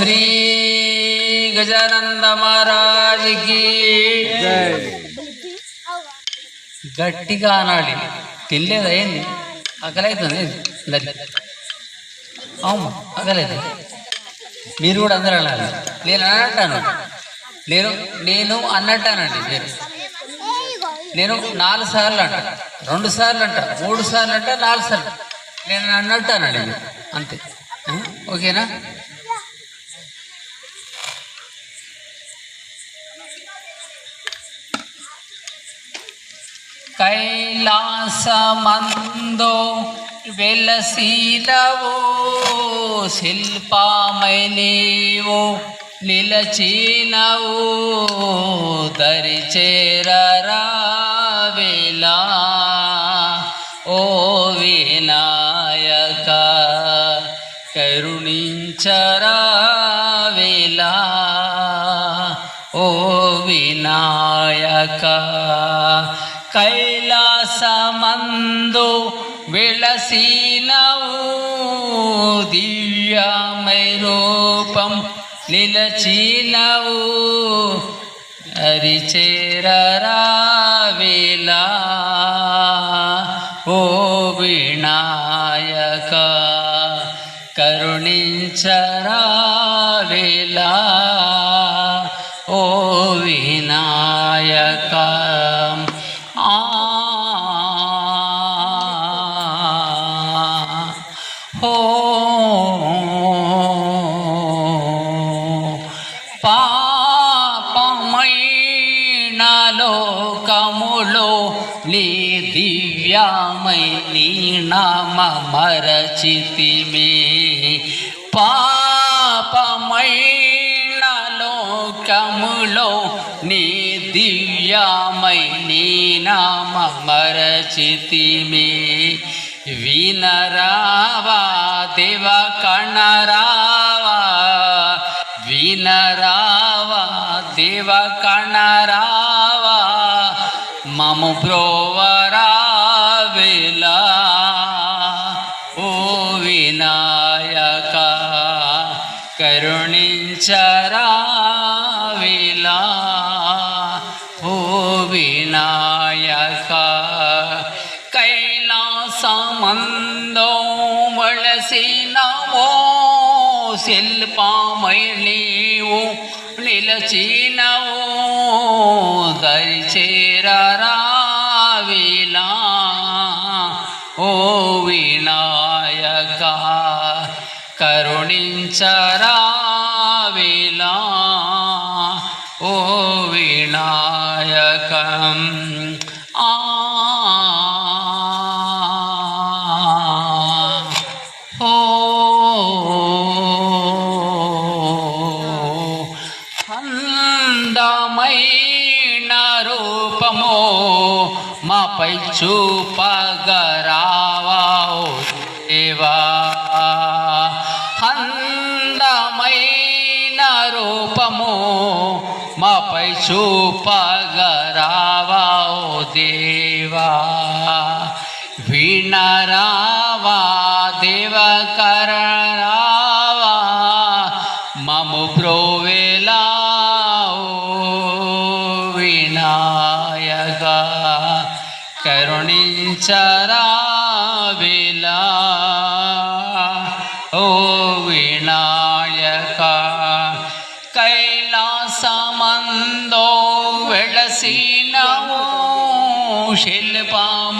श्री गजानंद महाराज की గట్టిగా అనాలి తినలేదా ఏంది ఆకలవుతుంది అందరికి అవును ఆకలేదు మీరు కూడా అందరూ అనాలి నేను అన్నట్టాను నేను నేను అన్నట్టానండి నేను నేను నాలుగు సార్లు అంట రెండు సార్లు అంట మూడు సార్లు అంట నాలుగు సార్లు నేను అన్నట్టానండి ఇది. అంతే ఆ? ఓకేనా కైలాసమందో వెలసీనవో శిల్పామై నీవు నిలచినవు దరిచేరరా వేలా ఓ వినాయక కరుణించరా వేలా ఓ వినాయక కైలాసమందు విళసీనవు దివ్యామై రూపం నిలచీనవు. అరిచేరరా వేలా ఓ వినాయక కరుణించరా వేలా ఓ వినాయక. దివ్యమై నీ నామ మరచితిమే పాపమైన లోకములో నీ దివ్యామై నీ నామ మరచితిమే వినరావా దేవ కణరావా వినరావా దేవ కణరావా. మము బ్రో కరుణించరావేలా ఓ వినాయక కైలాసమందో వలసినవో శిల్పమై నీవు నిలచినవో దరిచేరరావిలా కరుణించరావిలా ఓ వినాయకం. ఆ. అందమైన రూపము మాపై చూపగరావా దేవా. మాపై చూపగరావా ఓ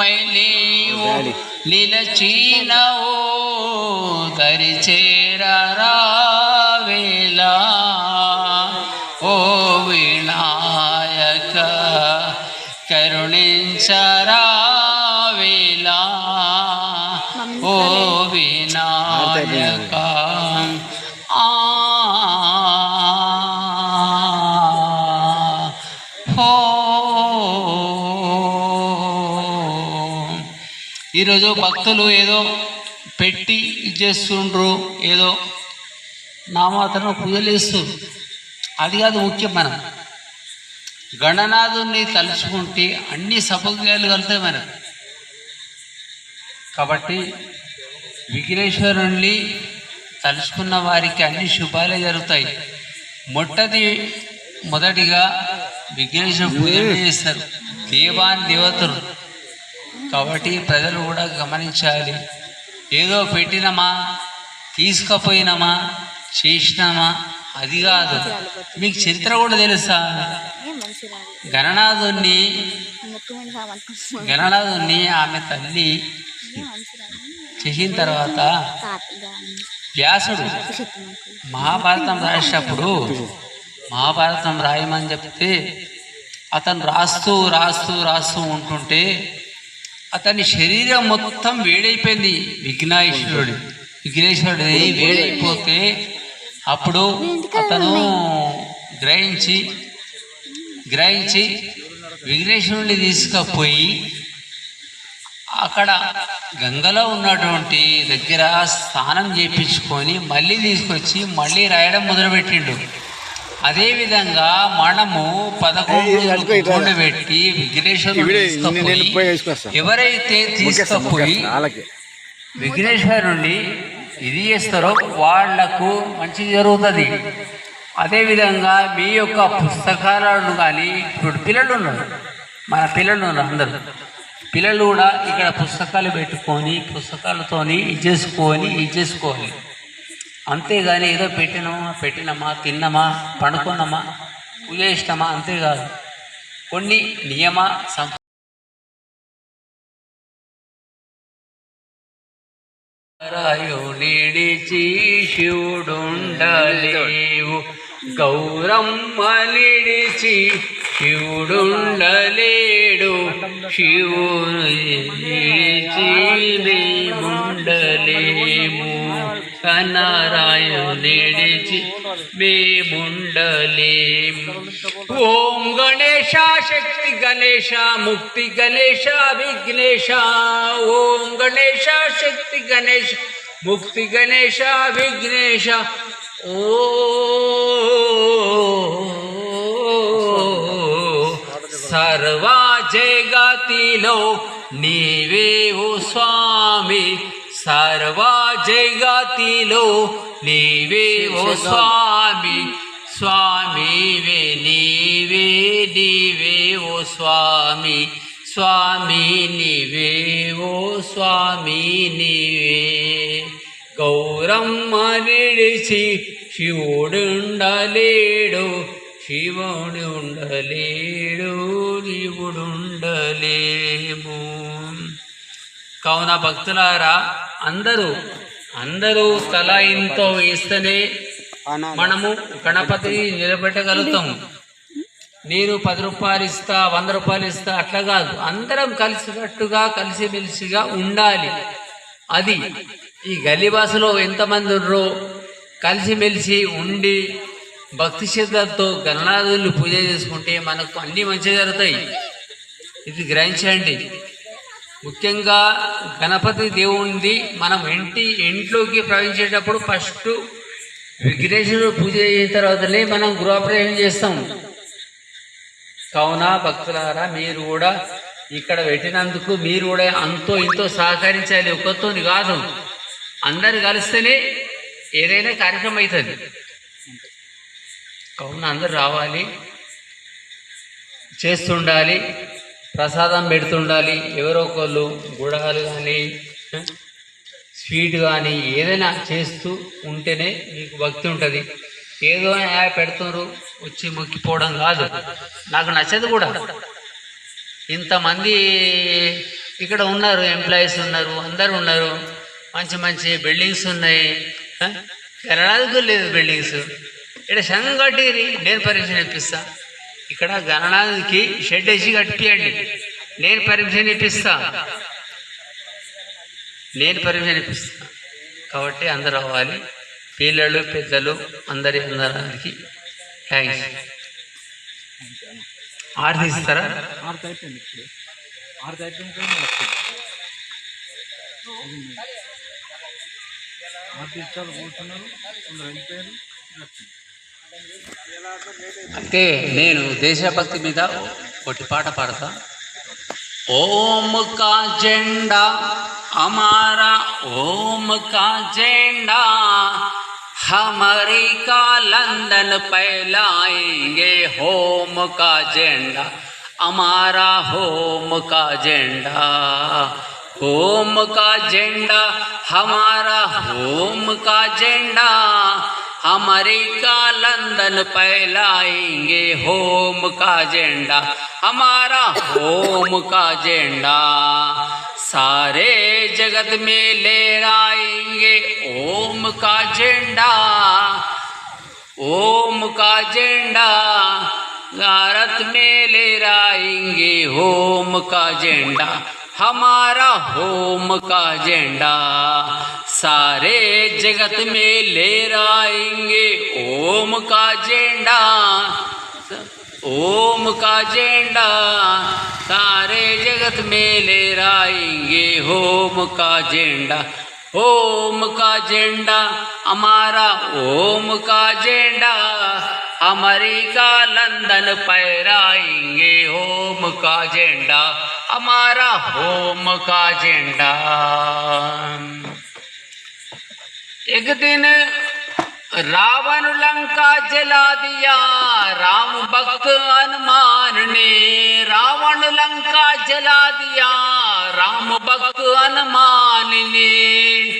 శిల్పమై నీవు నిలచినవు దరిచేరరావేలా ఓ వినాయక కరుణించరావేలా ఓ వినాయక ఈరోజు భక్తులు ఏదో పెట్టి ఇది చేస్తుండ్రు ఏదో నామాత్రం పూజలు చేస్తారు అది కాదు ముఖ్యం మనం. గణనాథుని తలుచుకుంటే అన్ని సౌకర్యాలు కలుగుతాయి మనకు. కాబట్టి విఘ్నేశ్వరుణ్ణి తలుచుకున్న వారికి అన్ని శుభాలే జరుగుతాయి. మొట్టది మొదటిగా విఘ్నేశ్వర పూజలు చేస్తారు. దేవాన్ దేవతలు. కాబట్టి ప్రజలు కూడా గమనించాలి. ఏదో పెట్టినమా? తీసుకుపోయినామా? చేసినామా? అది కాదు. మీకు చరిత్ర కూడా తెలుసా? ఏం మంచి గణనాథుణ్ణి గణనాథుణ్ణి ఆమె తల్లి చేసిన తర్వాత వ్యాసుడు మహాభారతం రాసేటప్పుడు మహాభారతం రాయమని చెప్తే అతను రాస్తూ రాస్తూ రాస్తూ ఉంటుంటే అతని శరీరం మొత్తం వేడైపోయింది. విఘ్నేశ్వరుడు. విఘ్నేశ్వరుడు వేడైపోతే అప్పుడు అతను గ్రహించి గ్రహించి విఘ్నేశ్వరుడిని తీసుకుపోయి అక్కడ గంగలో ఉన్నటువంటి దగ్గర స్నానం చేయించుకొని మళ్ళీ తీసుకొచ్చి మళ్ళీ రాయడం మొదలుపెట్టిండు. అదేవిధంగా మనము పదకొండు పెట్టి విఘ్నేశ్వరుడు ఎవరైతే తీసుకుపోయి విఘ్నేశ్వరుణ్ణి ఇది చేస్తారో వాళ్ళకు మంచి జరుగుతుంది. అదేవిధంగా మీ యొక్క పుస్తకాలను కానీ ఇప్పుడు పిల్లలు ఉన్నారు. మన పిల్లలు ఉన్నారు అందరూ. పిల్లలు కూడా ఇక్కడ పుస్తకాలు పెట్టుకొని పుస్తకాలతోని ఇది చేసుకొని ఇది చేసుకోవాలి అంతేగాని ఏదో పెట్టినామా పెట్టినమా తిన్నమా పండుకున్నామా పూజ చేసినామా అంతేకాదు. కొన్ని నియమ సం నిడిచి శివుడుండలేవు. గౌరమ్మలిడిచి శివుడుండలేడు. శివుడిచి మేముండలేము. కనరాయునిడిచి మేముండలేము ఓం గణేశ శక్తి గణేశ ముక్తి గణేశ విఘ్నేశ ఓం గణేశ శక్తి గణేశ ముక్తి గణేశ విఘ్నేశ ఓ సర్వా జగతిలో నీవే ఓ స్వామి సర్వా జగతిలో నీవే ఓ స్వామి స్వామివే నీవే నీవే ఓ స్వామి స్వామి నీవే ఓ స్వామి నీవే. గౌరమ్మ నిడిచి శివుడుండలేడు శివుడు ఉండలేడు నీవుడుండలేము. కావున భక్తులారా అందరూ అందరూ తల ఇంతో వేస్తేనే మనము గణపతిని నిలబెట్టగలుగుతాము నేను పది రూపాయలు ఇస్తా వంద రూపాయలు ఇస్తా అట్లా కాదు. అందరం కలిసికట్టుగా కలిసిమెలిసిగా ఉండాలి. అది ఈ గల్లీవాసులో ఎంతమంది ఉన్నారో కలిసిమెలిసి ఉండి భక్తి శ్రద్ధలతో గణనాథులు పూజ చేసుకుంటే మనకు అన్నీ మంచిగా జరుగుతాయి. ఇది గ్రహించండి. ముఖ్యంగా గణపతి దేవునిది మనం ఇంటి ఇంట్లోకి ప్రవేశించేటప్పుడు ఫస్ట్ విఘ్నేశ్వరుడు పూజ చేసిన తర్వాతనే మనం గృహప్రవేశం చేస్తాం. కావున భక్తులారా మీరు కూడా ఇక్కడ పెట్టినందుకు మీరు కూడా అంతో ఇంతో సహకరించాలి. ఒక్కతోని కాదు. అందరు కలిస్తేనే ఏదైనా కార్యక్రమం అవుతుంది. కావున అందరు రావాలి. చేస్తుండాలి. ప్రసాదం పెడుతుండాలి. ఎవరో ఒకళ్ళు గుడాలు కానీ స్వీట్ కానీ ఏదైనా చేస్తూ ఉంటేనే మీకు భక్తి ఉంటుంది. ఏదో యా పెడుతున్నారు వచ్చి మొక్కిపోవడం కాదు. నాకు నచ్చదు కూడా. ఇంతమంది ఇక్కడ ఉన్నారు ఎంప్లాయీస్ ఉన్నారు అందరు ఉన్నారు. మంచి మంచి బిల్డింగ్స్ ఉన్నాయి. గణనాథకు లేదు బిల్డింగ్స్ ఇక్కడ సంఘం కట్టిరి నేను పరీక్ష నేర్పిస్తాను ఇక్కడ గణనాథుకి షెడ్ వేసి కట్టియండి నేను పర్మిషన్ ఇప్పిస్తా. నేను పర్మిషన్ ఇప్పిస్తా. కాబట్టి అందరు అవ్వాలి. పిల్లలు పెద్దలు అందరి అందరికి థ్యాంక్స్ ఆర్తి ఇస్తారా? ఆరుతో అయిపోయింది ఇచ్చారు కూర్చున్నారు కొందరు వెళ్ళిపోయారు వచ్చింది అయితే నేను దేశభక్తి మీద ఒకటి పాట పాడతా ఓం కా జెండా हमारा ओम का झंडा हमारी का लंदन फैलाएंगे होम का झंडा हमारा होम का झंडा होम का झंडा हमारा होम का झंडा अमेरिका लंदन फैलाएँगे होम का झंडा हमारा होम का झंडा सारे जगत में लहराएँगे ओम का झंडा ओम का झंडा भारत में लहराएँगे होम का झंडा हमारा होम का झंडा सारे जगत में लहराएँगे ओम का झंडा ओम का झंडा सारे जगत में लहराएँगे ओम का झंडा ओम का झंडा हमारा ओम का झंडा अमेरिका, लंदन पैराएँगे। ओम का झंडा हमारा होम का झंडा एक दिन रावण लंका जला दिया, राम भक्त हनुमान ने रावण लंका जला दिया, राम भक्त हनुमान ने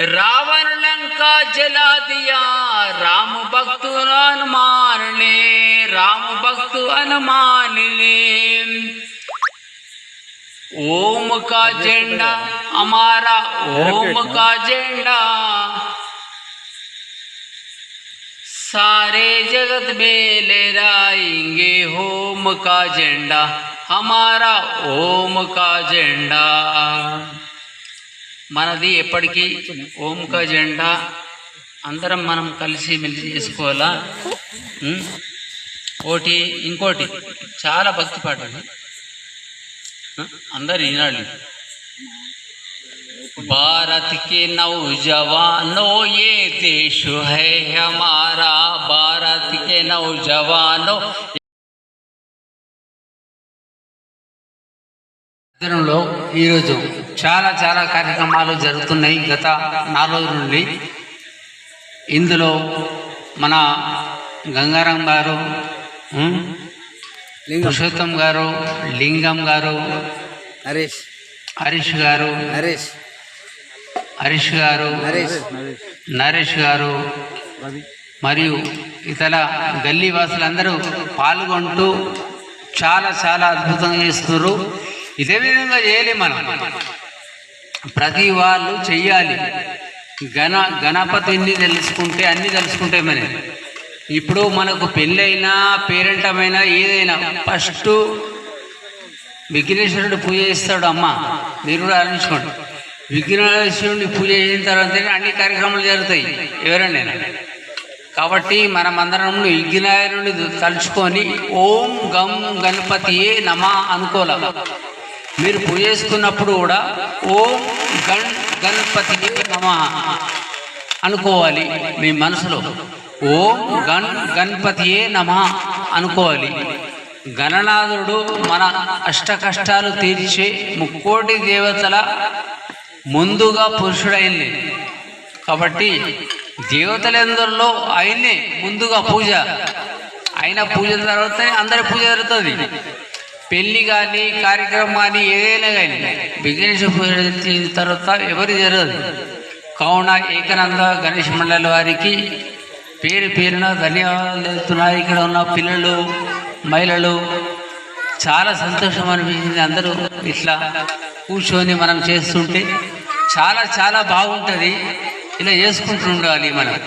रावण लंका जला दिया, राम भक्त हनुमान ने, राम भक्त हनुमान ने। ओम का झंडा हमारा ओम का झंडा सारे जगत में लहराएंगे होम का झंडा हमारा ఓం కా జెండా మనది ఎప్పటికీ ఓం కా జెండా అందరం మనం కలిసి మెలిసి చేసుకోవాలా ఉం? ఒకటి ఇంకోటి చాలా భక్తి పాట అది. ఉం? అందరు వినాలి भारत के नौजवानों ये देश है हमारा भारत के नौजवानों నగరంలో ఈరోజు చాలా చాలా కార్యక్రమాలు జరుగుతున్నాయి గత నాలుగు రోజుల నుండి ఇందులో మన గంగారాం గారు ఉం? పురుషోత్తం గారు లింగం గారు నరేష్. హరీష్ గారు నరేష్. హరీష్ గారు నరేష్. నరేష్ గారు మరియు ఇతర గల్లీ వాసులందరూ పాల్గొంటూ చాలా చాలా అద్భుతంగా చేస్తున్నారు. ఇదే విధంగా చేయాలి మనం. ప్రతి వాళ్ళు చెయ్యాలి. గణ గణపతిని తెలుసుకుంటే అన్ని తెలుసుకుంటే మనం ఇప్పుడు మనకు పెళ్ళైనా పేరెంటమైనా ఏదైనా ఫస్ట్ విఘ్నేశ్వరుడు పూజ చేస్తాడు అమ్మ. మీరు కూడా ఆలోచించుకోండి. విఘ్నేశ్వరుడిని పూజ చేసిన తర్వాత అన్ని కార్యక్రమాలు జరుగుతాయి. ఎవరైనా. కాబట్టి మనమందరం విఘ్నాయకుడిని తలుచుకొని ఓం గం గణపతియే నమ అనుకోలే మీరు పూజ చేసుకున్నప్పుడు కూడా ఓం గణ్ గణపతియే నమ అనుకోవాలి మీ మనసులో. ఓం గణ్ గణపతియే నమ అనుకోవాలి. గణనాథుడు మన అష్ట కష్టాలు తీర్చే ముక్కోటి దేవతల ముందుగా పురుషుడైంది. కాబట్టి దేవతలందరిలో ఆయన్నే ముందుగా పూజ. ఆయన పూజ తర్వాతనే అందరి పూజ జరుగుతుంది. పెళ్ళి కానీ కార్యక్రమం కానీ ఏదైనా కానీ విఘ్నేశ్వర పూజ తర్వాత ఎవరి జరగదు. కావున ఏకనంద గణేష్ మండలి వారికి పేరు పేరున ధన్యవాదాలు తెలుపుతున్నాయి. ఇక్కడ ఉన్న పిల్లలు మహిళలు చాలా సంతోషం అనిపించింది అందరూ. ఇట్లా కూర్చొని మనం చేస్తుంటే చాలా చాలా బాగుంటుంది. ఇలా చేసుకుంటూ ఉండాలి మనం.